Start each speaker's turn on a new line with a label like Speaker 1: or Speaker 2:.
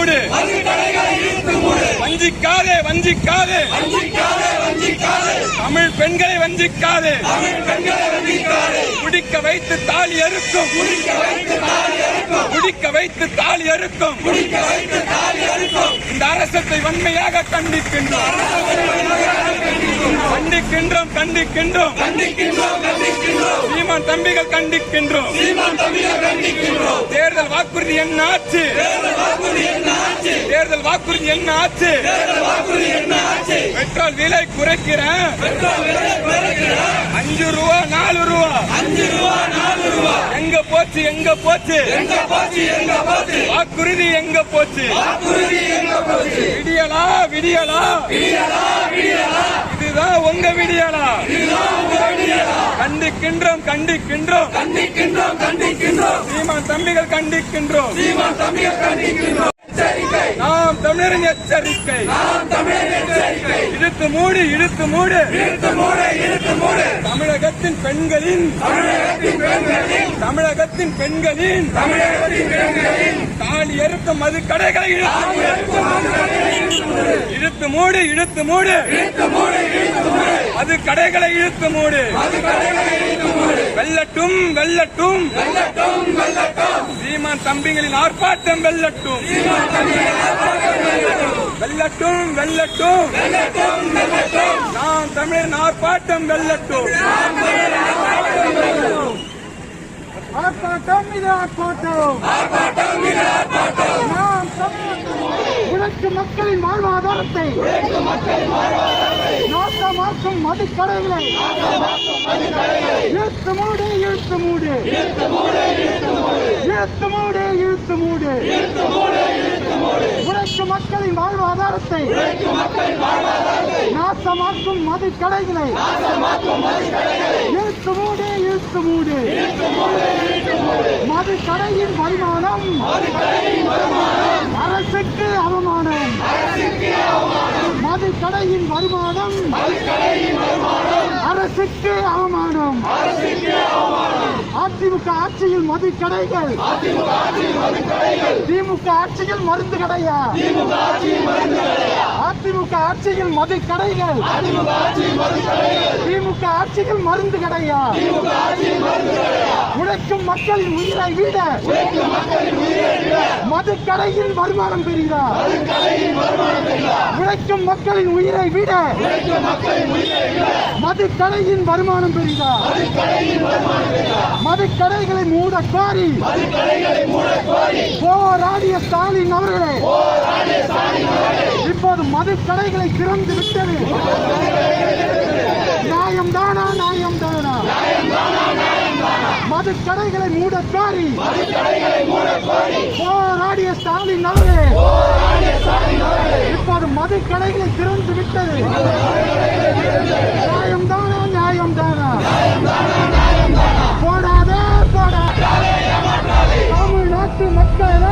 Speaker 1: மூடு. வஞ்சிக்காதே வஞ்சிக்காதே. தமிழ் பெண்களை வஞ்சிக்காதே. தமிழ் பெண்களை வஞ்சிக்காதே. குடிக்க வைத்து தாலி அறுக்கும். குடிக்க வைத்து தாலி அறுக்கும். இந்த அரசத்தை வன்மையாக கண்டிக்கின்றோம். கண்டிக்கின்றோம் கண்டிக்கின்றோம். சீமான் தம்பிகள் கண்டிக்கின்றோம். தேர்தல் வாக்குறுதி என்ன ஆச்சு தேர்தல் வாக்குறுதி என்ன ஆச்சு என்ன பெட்ரோல் விலை குறைக்கிறேன் அஞ்சு ரூபா நாலு ரூபா? அஞ்சு ரூபா நாலு ரூபா? எங்க போச்சு எங்க போச்சு? எங்க போச்சு எங்க போச்சு? வாக்குறுதி எங்க போச்சு? வாக்குறுதி எங்க போச்சு? விடியலா விடியலா? விடியலா விடியலா? இதுதான் உங்க விடியலா? கண்டிக்கின்றோம் கண்டிக்கின்றோம். கண்டிக்கின்றோம் கண்டிக்கின்றோம். சீமான் தம்பிகள் கண்டிக்கின்றோம். சீமான் தம்பிகள் கண்டிக்கின்றோம். நாம் தமிழரின் எச்சரிக்கை. நாம் தமிழரின் எச்சரிக்கை இழுத்து மூடு இழுத்து மூடு. இழுத்து மூடு இழுத்து மூடு. தமிழகத்தின் பெண்களின். தமிழகத்தின் பெண்களின். தமிழகத்தின் பெண்களின். தமிழகத்தின் பெண்களின். தாலி எருக்கும் மது கடைகளை இழுத்து இழுத்து மூடு. இழுத்து மூடு இழுத்து மூடு. இழுத்து மூடு அது கடைகளை இழுத்து மூடு. வெல்லட்டும் வெல்லட்டும். வெல்லட்டும் வெல்லட்டும். சீமான் தம்பிகளின் ஆர்ப்பாட்டம் வெல்லட்டும். வெல்லட்டும். வெல்லட்டும் வெல்லட்டும். வெல்லட்டும் நாம் தமிழரின் ஆர்ப்பாட்டம் வெல்லட்டும்.
Speaker 2: ஆர்ப்பாட்டம் இது ஆர்ப்பாட்டம். நாம் தமிழகம் உழைக்கும் மக்களின் வாழ்வாதாரத்தை நாசமாக்கும் மதுக்கடைகளை இழுத்து மூடு இழுத்து மூடு. இழுத்து மூடு இழுத்து மூடு உழைக்கும் மக்களின் வாழ்வாதாரத்தை நாசமாக்கும் மதுக்கடைகளை இழுத்து மூடு இழுத்து மூடு மது கடையின் வருமானம் அரசுக்கு அவமானம் மது கடையின் வருமானம் அரசுக்கு அவமானம் அதிமுக ஆட்சியில் மது கடைகள். திமுக ஆட்சியில் மருந்து கடையா? அதிமுக ஆட்சியில் மது கடைகள். திமுக ஆட்சியில் மருந்து கடையா? உழைக்கும் மக்களின் உயிரை விட மது கடையில் வருமானம் பெறுகிறா உழைக்கும் மக்களின் உயிரை விட மதுக்கடையின் வருமானம் பெரிதா? மதுக்கடைகளை கடைகளை மூட கோரி போராடிய ஸ்டாலின் அவர்களே இப்போது மதுக்கடைகளை திறந்து விட்டது. நியாயம் தானா மதுக்கடைகளை மூட கோரி போராடிய ஸ்டாலின் இப்போது மதுக்கடைகளை திறந்து விட்டது. நியாயம் தானா நியாயம் தானா போடாதே போடாதே தமிழ்நாட்டு மக்கள்